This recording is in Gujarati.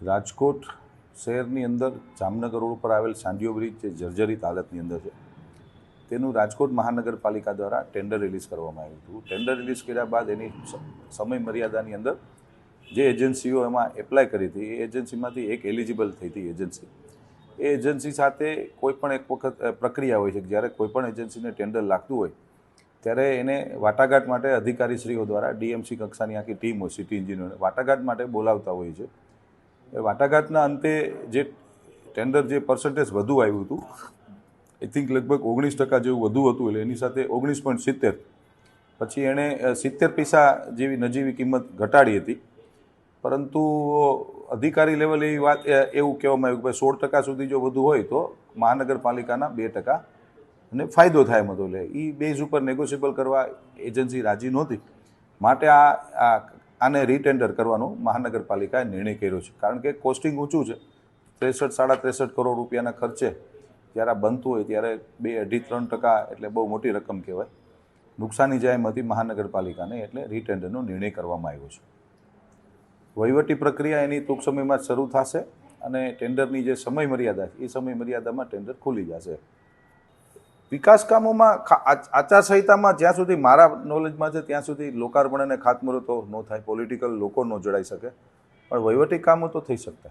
રાજકોટ શહેરની અંદર જામનગર રોડ ઉપર આવેલ સાંડિયો બ્રિજ જે જર્જરિત હાલતની અંદર છે, તેનું રાજકોટ મહાનગરપાલિકા દ્વારા ટેન્ડર રિલીઝ કરવામાં આવ્યું હતું. ટેન્ડર રિલીઝ કર્યા બાદ એની સમય મર્યાદાની અંદર જે એજન્સીઓ એમાં એપ્લાય કરી હતી, એ એજન્સીમાંથી એક એલિજિબલ થઈ હતી એજન્સી. એ એજન્સી સાથે કોઈ પણ એક વખત પ્રક્રિયા હોય છે જ્યારે કોઈ પણ એજન્સીને ટેન્ડર લાગતું હોય, ત્યારે એને વાટાઘાટ માટે અધિકારીશ્રીઓ દ્વારા ડીએમસી કક્ષાની આખી ટીમ હોય, સિટી એન્જિનિયર, વાટાઘાટ માટે બોલાવતા હોય છે. વાટાઘાટના અંતે જે ટેન્ડર જે પર્સન્ટેજ વધુ આવ્યું હતું આઈ થિંક લગભગ ઓગણીસ ટકા જેવું વધુ હતું, એટલે એની સાથે ઓગણીસ પોઈન્ટ સિત્તેર. પછી એણે સિત્તેર પૈસા જેવી નજીવી કિંમત ઘટાડી હતી. પરંતુ અધિકારી લેવલે એવી વાત એ- એવું કહેવામાં આવ્યું કે ભાઈ સોળ ટકા સુધી જો વધુ હોય તો મહાનગરપાલિકાના બે ટકા અને ફાયદો થાય એમ હતો. એટલે એ બેઝ ઉપર નેગોશિયેબલ કરવા એજન્સી રાજી નહોતી. માટે આ આ આને રીટેન્ડર કરવાનો મહાનગરપાલિકાએ નિર્ણય કર્યો છે. કારણ કે કોસ્ટિંગ ઊંચું છે. ત્રેસઠ, સાડા ત્રેસઠ કરોડ રૂપિયાના ખર્ચે જ્યારે આ બનતું હોય ત્યારે બે અઢી, ત્રણ ટકા એટલે બહુ મોટી રકમ કહેવાય. નુકસાની જાય એમ હતી મહાનગરપાલિકાને એટલે રીટેન્ડરનો નિર્ણય કરવામાં આવ્યો છે. વહીવટી પ્રક્રિયા એની ટૂંક સમયમાં શરૂ થશે અને ટેન્ડરની જે સમય મર્યાદા છે, એ સમય મર્યાદામાં ટેન્ડર ખુલી જશે. વિકાસ કામોમાં ખા- આચારસંહિતામાં જ્યાં સુધી મારા નોલેજમાં છે, ત્યાં સુધી લોકાર્પણ અને ખાતમુહૂર્તો ન થાય. પોલિટિકલ લોકો ન જોડાઈ શકે. પણ વહીવટી કામો તો થઈ શકતા.